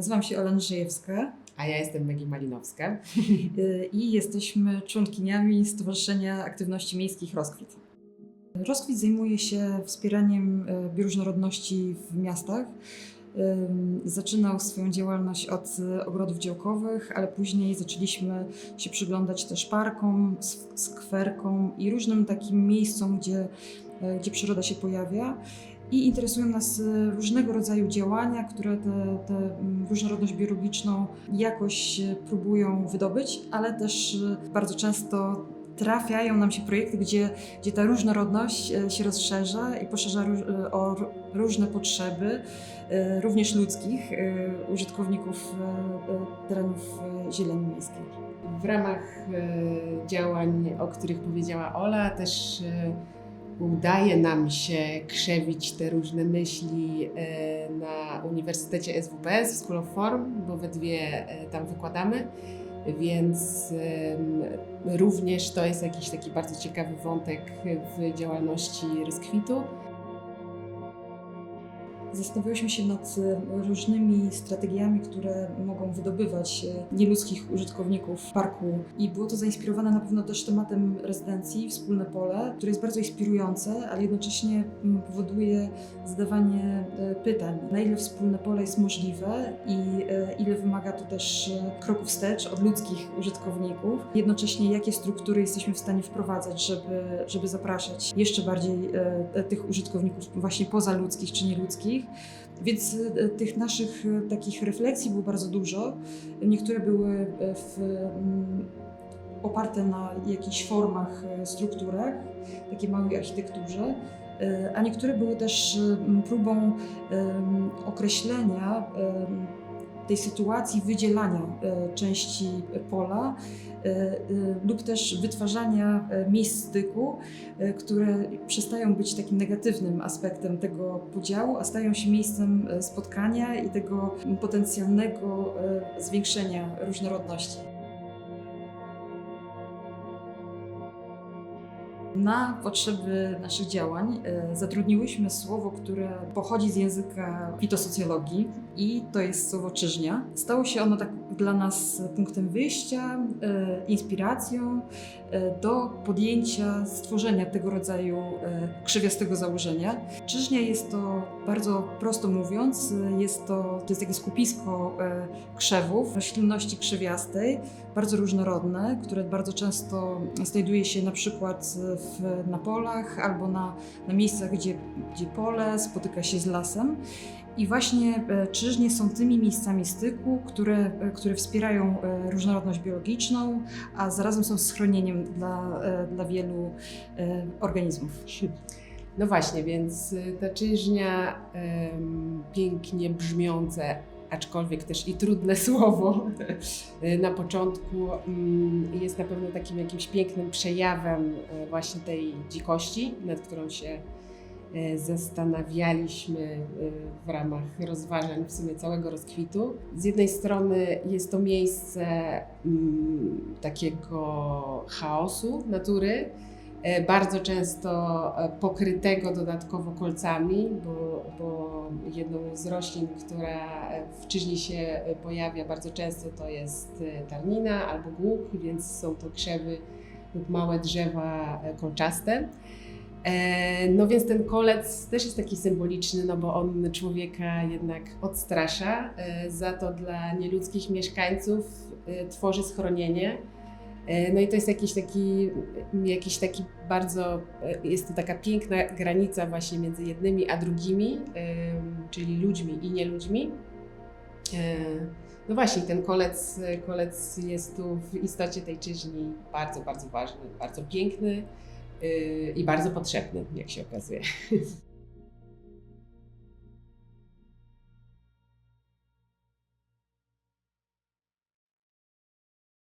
Nazywam się Ola Andrzejewska A ja jestem Megi Malinowska. y, i jesteśmy członkiniami Stowarzyszenia Aktywności Miejskich Rozkwit. Rozkwit zajmuje się wspieraniem y, bioróżnorodności w miastach. Zaczynał swoją działalność od y, ogrodów działkowych, ale później zaczęliśmy się przyglądać też parkom, skwerkom i różnym takim miejscom, gdzie, y, gdzie przyroda się pojawia. I interesują nas y, różnego rodzaju działania, które tę różnorodność biologiczną jakoś próbują wydobyć, ale też bardzo często trafiają nam się projekty, gdzie, gdzie ta różnorodność y, się rozszerza i poszerza y, o różne potrzeby, y, również ludzkich użytkowników terenów zieleni miejskiej. W ramach e, działań, o których powiedziała Ola, też e, udaje nam się krzewić te różne myśli e, na Uniwersytecie SWPS w School of Form, bo we dwie e, tam wykładamy. Więc również to jest jakiś taki bardzo ciekawy wątek w działalności Ryskwitu. Zastanawiałyśmy się nad e, różnymi strategiami, które mogą wydobywać e, nieludzkich użytkowników parku i było to zainspirowane na pewno też tematem rezydencji Wspólne Pole, które jest bardzo inspirujące, ale jednocześnie mm, powoduje zadawanie e, pytań, na ile wspólne pole jest możliwe i ile wymaga to też kroków wstecz od ludzkich użytkowników. Jednocześnie jakie struktury jesteśmy w stanie wprowadzać, żeby, żeby zapraszać jeszcze bardziej tych użytkowników właśnie pozaludzkich czy nieludzkich. Więc e, tych naszych e, takich refleksji było bardzo dużo. Niektóre były e, w, mm, oparte na jakichś formach, strukturach, takiej małej architekturze, a niektóre były też próbą określenia tej sytuacji wydzielania e, części pola e, e, lub też wytwarzania miejsc styku, które przestają być takim negatywnym aspektem tego podziału, a stają się miejscem spotkania i tego potencjalnego zwiększenia różnorodności. Na potrzeby naszych działań e, zatrudniłyśmy słowo, które pochodzi z języka fitosocjologii i to jest słowo czyżnia. Stało się ono tak dla nas punktem wyjścia, e, inspiracją e, do podjęcia stworzenia tego rodzaju krzewiastego założenia. Czyżnia jest to, bardzo prosto mówiąc, jest to, to jest takie skupisko krzewów, roślinności krzewiastej, bardzo różnorodne, które bardzo często znajduje się na przykład w, na polach albo na, na miejscach, gdzie, gdzie pole spotyka się z lasem. I właśnie e, czyżnie są tymi miejscami styku, które, e, które wspierają e, różnorodność biologiczną, a zarazem są schronieniem dla, e, dla wielu e, organizmów. No właśnie, więc ta czyżnia, pięknie brzmiące, aczkolwiek też i trudne słowo na początku, mm, jest na pewno takim jakimś pięknym przejawem y, właśnie tej dzikości, nad którą się y, zastanawialiśmy y, w ramach rozważań w sumie całego rozkwitu. Z jednej strony jest to miejsce mm, takiego chaosu natury, e, bardzo często e, pokrytego dodatkowo kolcami, bo, bo jedną z roślin, która w czyźni się e, pojawia bardzo często to jest e, tarnina albo głuk, więc są to krzewy lub małe drzewa e, kolczaste. E, No więc ten kolec też jest taki symboliczny, no bo on człowieka jednak odstrasza, e, za to dla nieludzkich mieszkańców e, tworzy schronienie. E, No i to jest jakiś taki, jakiś taki bardzo, e, jest to taka piękna granica właśnie między jednymi a drugimi, czyli ludźmi i nieludźmi. E, No właśnie, ten kolec, kolec jest tu w istocie tej czyźni bardzo, bardzo ważny, bardzo piękny y, i bardzo potrzebny, jak się okazuje.